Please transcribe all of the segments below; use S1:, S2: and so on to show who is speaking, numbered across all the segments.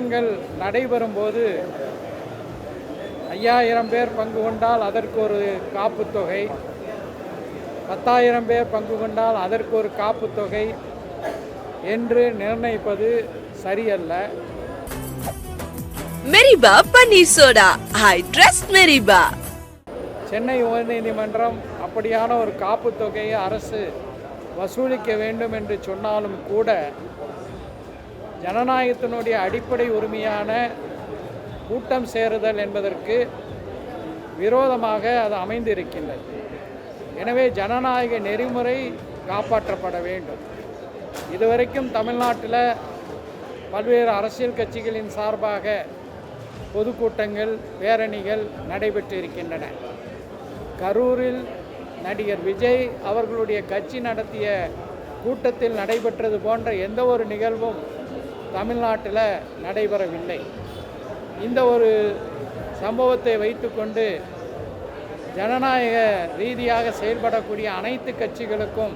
S1: கூட்டங்கள் நடைபெறும் போது ஐயாயிரம் பேர் பங்கு கொண்டால் அதற்கு ஒரு காப்புத் தொகை பத்தாயிரம் பேர் பங்கு கொண்டால் அதற்கு ஒரு காப்புத் தொகை என்று நிர்ணயிப்பது சரியல்ல.
S2: Meriba panneer soda. I trust Meriba.
S1: Chennai உயர்நீதிமன்றம் அப்படியான ஒரு காப்புத் தொகையை அரசு வசூலிக்க வேண்டும் என்று சொன்னாலும் கூட ஜனநாயகத்தினுடைய அடிப்படை உரிமையான கூட்டம் சேருதல் என்பதற்கு விரோதமாக அது அமைந்திருக்கின்றது. எனவே ஜனநாயக நெறிமுறை காப்பாற்றப்பட வேண்டும். இதுவரைக்கும் தமிழ்நாட்டில் பல்வேறு அரசியல் கட்சிகளின் சார்பாக பொதுக்கூட்டங்கள் பேரணிகள் நடைபெற்று இருக்கின்றன கரூரில் நடிகர் விஜய் அவர்களுடைய கட்சி நடத்திய கூட்டத்தில் நடைபெற்றது போன்ற எந்த ஒரு நிகழ்வும் தமிழ்நாட்டில் நடைபெறவில்லை. இந்த ஒரு சம்பவத்தை வைத்துக்கொண்டு ஜனநாயக ரீதியாக செயல்படக்கூடிய அனைத்து கட்சிகளுக்கும்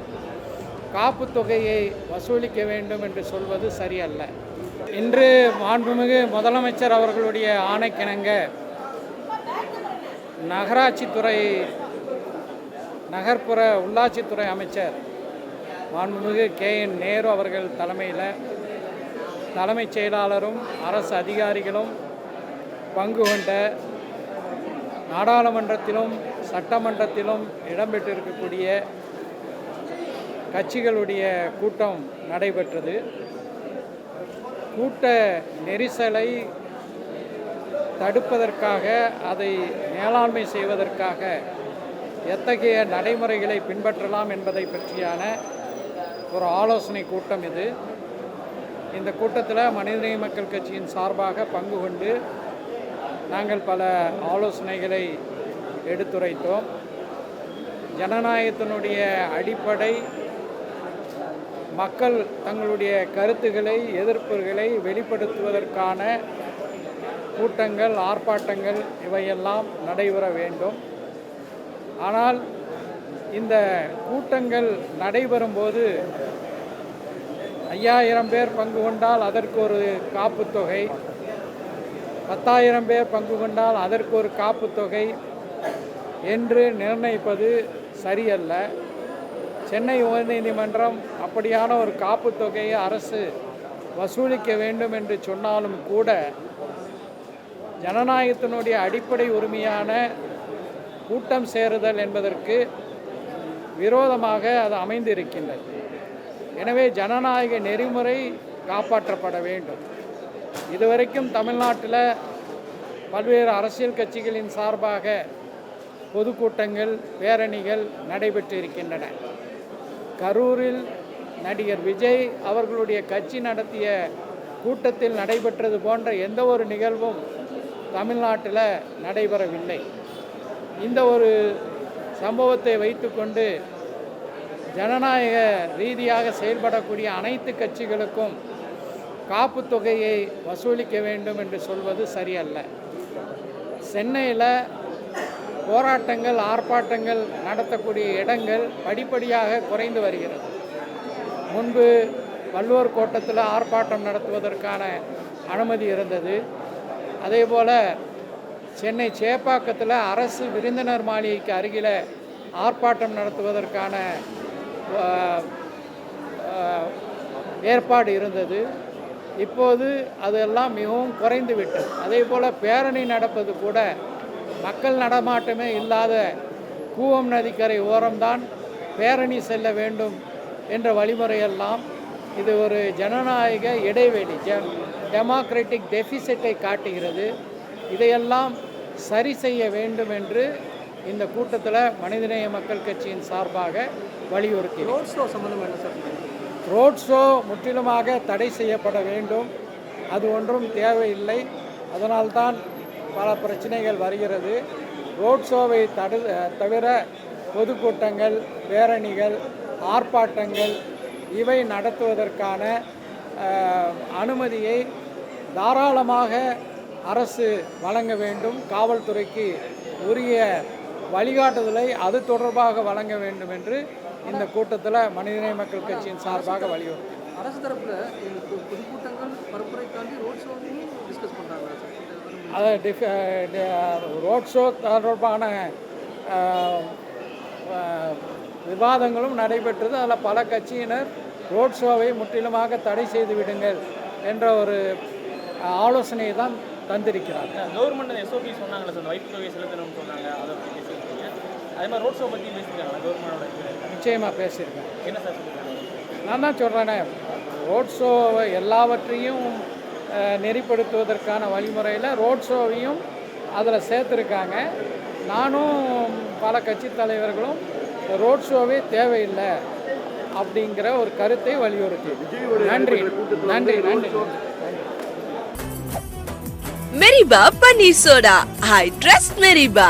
S1: காப்பு தொகையை வசூலிக்க வேண்டும் என்று சொல்வது சரியல்ல. இன்று மாண்புமிகு முதலமைச்சர் அவர்களுடைய ஆணைக்கிணங்க நகராட்சித்துறை நகர்ப்புற உள்ளாட்சித்துறை அமைச்சர் மாண்புமிகு கே என் நேரு அவர்கள் தலைமையில் தலைமைச் செயலாளரும் அரசு அதிகாரிகளும் பங்கு கொண்ட நாடாளுமன்றத்திலும் சட்டமன்றத்திலும் இடம்பெற்றிருக்கக்கூடிய கட்சிகளுடைய கூட்டம் நடைபெற்றது. கூட்ட நெரிசலை தடுப்பதற்காக அதை மேலாண்மை செய்வதற்காக எத்தகைய நடைமுறைகளை பின்பற்றலாம் என்பதை பற்றியான ஒரு ஆலோசனை கூட்டம் இது. இந்த கூட்டத்தில் மனிதநேய மக்கள் கட்சியின் சார்பாக பங்கு கொண்டு நாங்கள் பல ஆலோசனைகளை எடுத்துரைத்தோம். ஜனநாயகத்தினுடைய அடிப்படை மக்கள் தங்களுடைய கருத்துக்களை எதிர்ப்புகளை வெளிப்படுத்துவதற்கான கூட்டங்கள் ஆர்ப்பாட்டங்கள் இவையெல்லாம் நடைபெற வேண்டும். ஆனால் இந்த கூட்டங்கள் நடைபெறும்போது ஐயாயிரம் பேர் பங்கு கொண்டால் அதற்கு ஒரு காப்புத்தொகை பத்தாயிரம் பேர் பங்கு கொண்டால் அதற்கு ஒரு காப்புத்தொகை என்று நிர்ணயிப்பது சரியல்ல. சென்னை உயர்நீதிமன்றம் அப்படியான ஒரு காப்புத்தொகையை அரசு வசூலிக்க வேண்டும் என்று சொன்னாலும் கூட ஜனநாயகத்தினுடைய அடிப்படை உரிமையான கூட்டம் சேருதல் என்பதற்கு விரோதமாக அது அமைந்திருக்கின்றது. எனவே ஜனநாயக நெறிமுறை காப்பாற்றப்பட வேண்டும். இதுவரைக்கும் தமிழ்நாட்டில் பல்வேறு அரசியல் கட்சிகளின் சார்பாக பொதுக்கூட்டங்கள் பேரணிகள் நடைபெற்று இருக்கின்றன. கரூரில் நடிகர் விஜய் அவர்களுடைய கட்சி நடத்திய கூட்டத்தில் நடைபெற்றது போன்ற எந்த ஒரு நிகழ்வும் தமிழ்நாட்டில் நடைபெறவில்லை. இந்த ஒரு சம்பவத்தை வைத்துக்கொண்டு ஜனநாயக ரீதியாக செயல்படக்கூடிய அனைத்து கட்சிகளுக்கும் காப்பு தொகையை வசூலிக்க வேண்டும் என்று சொல்வது சரியல்ல. சென்னையில் போராட்டங்கள் ஆர்ப்பாட்டங்கள் நடத்தக்கூடிய இடங்கள் படிப்படியாக குறைந்து வருகிறது. முன்பு வள்ளுவர் கோட்டத்தில் ஆர்ப்பாட்டம் நடத்துவதற்கான அனுமதி இருந்தது. அதே போல் சென்னை சேப்பாக்கத்தில் அரசு விருந்தினர் மாளிகைக்கு அருகில் ஆர்ப்பாட்டம் நடத்துவதற்கான ஏற்பாடு இருந்தது. இப்போது அதெல்லாம் மிகவும் குறைந்து விட்டது அதே போல் பேரணி நடப்பது கூட மக்கள் நடமாட்டமே இல்லாத கூவம் நதிக்கரை ஓரம்தான் பேரணி செல்ல வேண்டும் என்ற வழிமுறையெல்லாம் இது ஒரு ஜனநாயக இடைவெளி ஜ டெமோக்ராட்டிக் டெபிசிட்டை காட்டுகிறது. இதையெல்லாம் சரி செய்ய வேண்டும் என்று இந்த கூட்டத்தில் மனிதநேய மக்கள் கட்சியின் சார்பாக வலியுறுத்தினோம்.
S3: ரோட் ஷோ சம்மந்தமாக என்ன சார்?
S1: ரோட் ஷோ முற்றிலுமாக தடை செய்யப்பட வேண்டும். அது ஒன்றும் தேவையில்லை. அதனால்தான் பல பிரச்சனைகள் வருகிறது. ரோட் ஷோவை தடு தவிர பொதுக்கூட்டங்கள் பேரணிகள் ஆர்ப்பாட்டங்கள் இவை நடத்துவதற்கான அனுமதியை தாராளமாக அரசு வழங்க வேண்டும். காவல்துறைக்கு உரிய வழிகாட்டுதலை அது தொடர்பாக வழங்க வேண்டும் என்று இந்த கூட்டத்தில் மனிதநேய மக்கள் கட்சியின் சார்பாக வலியுறுத்தி.
S3: அரசு தரப்புல பொதுக்கூட்டங்கள் பரப்புரை தாண்டி ரோட் ஷோவையும்
S1: அதை டிஃப ரோட் ஷோ தொடர்பான விவாதங்களும் நடைபெற்றது. அதில் பல கட்சியினர் ரோட் ஷோவை முற்றிலுமாக தடை செய்து விடுங்கள் என்ற ஒரு ஆலோசனையை தான் தந்திருக்கிறார்.
S3: கவர்மெண்ட் எஸ்ஓபி சொன்னாங்களே சார் வைப்பு தொகை செலுத்தணும்னு சொன்னாங்க. அதை பற்றி பேசியிருக்கீங்க. அதே மாதிரி ரோட் ஷோ பற்றி பேசியிருக்காங்களா கவர்மெண்டோட
S1: நிச்சயமாக பேசியிருக்கேன்.
S3: என்ன சார்
S1: நான் தான் சொல்கிறேனே ரோட் ஷோவை எல்லாவற்றையும் நெறிப்படுத்துவதற்கான வழிமுறையில் ரோட் ஷோவையும் அதில் சேர்த்துருக்காங்க. நானும் பல கட்சி தலைவர்களும் ரோட் ஷோவே தேவையில்லை அப்படிங்கிற ஒரு கருத்தை வலியுறுத்தி. நன்றி. நன்றி. நன்றி.
S2: ಮೆರಿಬಾ ಪನ್ನೀರ್ ಸೋಡಾ ಐ ಟ್ರಸ್ಟ್ ಮೆರಿಬಾ